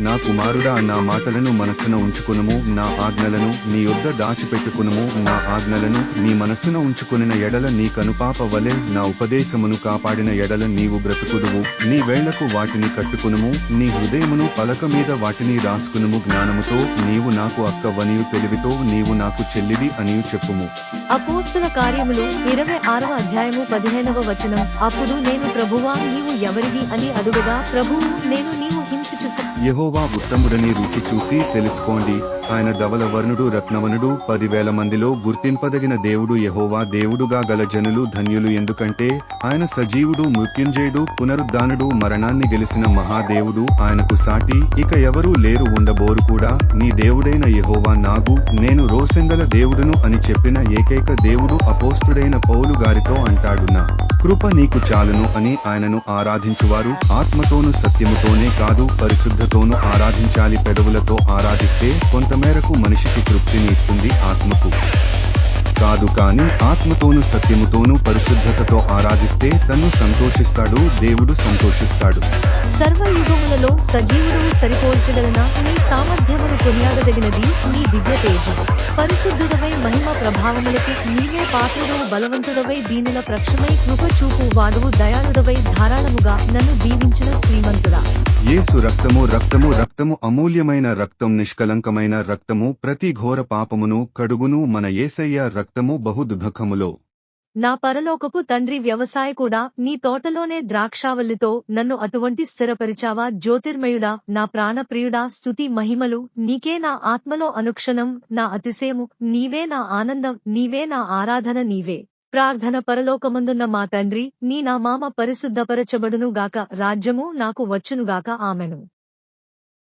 నా కుమారుడా నా మాటలను మనసున ఉంచుకునుము నా ఆజ్ఞలను నీ యొద్ద దాచిపెట్టుకునుము నా ఆజ్ఞలను నీ మనసున ఉంచుకునిన ఎడల నీ కనుపాప వలె నా ఉపదేశమును కాపాడిన ఎడల నీవు బ్రతుకుదువు. నీ వేళ్ళకు వాటిని కట్టుకునుము నీ హృదయమును పలక మీద వాటిని రాసుకునుము. జ్ఞానముతో నీవు నాకు అక్కవనియు తెలివితో నీవు నాకు చెల్లివి అనియు చెప్పుము. అపోస్తుల కార్యములు ఇరవై ఆరవ అధ్యాయము పదిహేనవ వచనం. అప్పుడు నేను ప్రభువా నీవు ఎవరిది అని అడుగుగా ప్రభువు నేను నీవు హింసించు యహోవా ఉత్తముడని రుచి చూసి తెలుసుకోండి. ఆయన ధవల వర్ణుడు రత్నవనుడు పదివేల మందిలో గుర్తింపదగిన దేవుడు యహోవా దేవుడుగా గల జనులు ధన్యులు. ఎందుకంటే ఆయన సజీవుడు మృత్యుంజయుడు పునరుద్ధానుడు మరణాన్ని గెలిచిన మహాదేవుడు ఆయనకు సాటి. ఇక ఎవరూ లేరు ఉండబోరు కూడా. నీ దేవుడైన యహోవా నాగు నేను రోసెంగల దేవుడును అని చెప్పిన ఏకైక దేవుడు అపోస్తుడైన పౌలు గారితో అంటాడున్నా కృప నీకు చాలును అని ఆయనను ఆరాధించువారు. ఆత్మతోను సత్యముతోనే కాదు పరిశుద్ధతోను ఆరాధించాలి. పెదవులతో ఆరాధిస్తే కొంతమేరకు మనిషికి తృప్తిని ఇస్తుంది ఆత్మకు. కాదు కాని ఆత్మతోను సత్యముతోను పరిశుద్ధతతో ఆరాధిస్తే తను సంతోషిస్తాడు దేవుడు సంతోషిస్తాడు. సర్వయుగములలో సజీవుడు సరిపోల్చగలన నీ సామర్థ్యమును కొనియాడదగినది నీ దివ్య తేజం. పరిశుద్ధుడవై మహిమ ప్రభావములకు నీవే పాత్రుడు బలవంతుడవై దీనుల ప్రక్షమై కృప చూపు వాడువు దయాళుడవై ధారాళముగా నన్ను దీవించిన శ్రీమంతుడా. యేసు రక్తము రక్తము రక్తము అమూల్యమైన రక్తం నిష్కలంకమైన రక్తము ప్రతి ఘోర పాపమును కడుగును మన యేసయ్య రక్తము బహుదుభకములో నా పరలోకపు తండ్రి వ్యవసాయ కూడా నీ తోటలోనే ద్రాక్షావల్లితో నన్ను అటువంటి స్థిరపరిచావా? జ్యోతిర్మయుడా నా ప్రాణప్రియుడా స్తుతి మహిమలు నీకే నా ఆత్మలో అనుక్షణం నా అతిశయము నీవే నా ఆనందం నీవే నా ఆరాధన నీవే. ప్రార్థన పరలోకమందున్న మా తండ్రి నీ నా మామ పరిశుద్ధపరచబడును గాక రాజ్యము నాకు వచ్చునుగాక ఆమెను.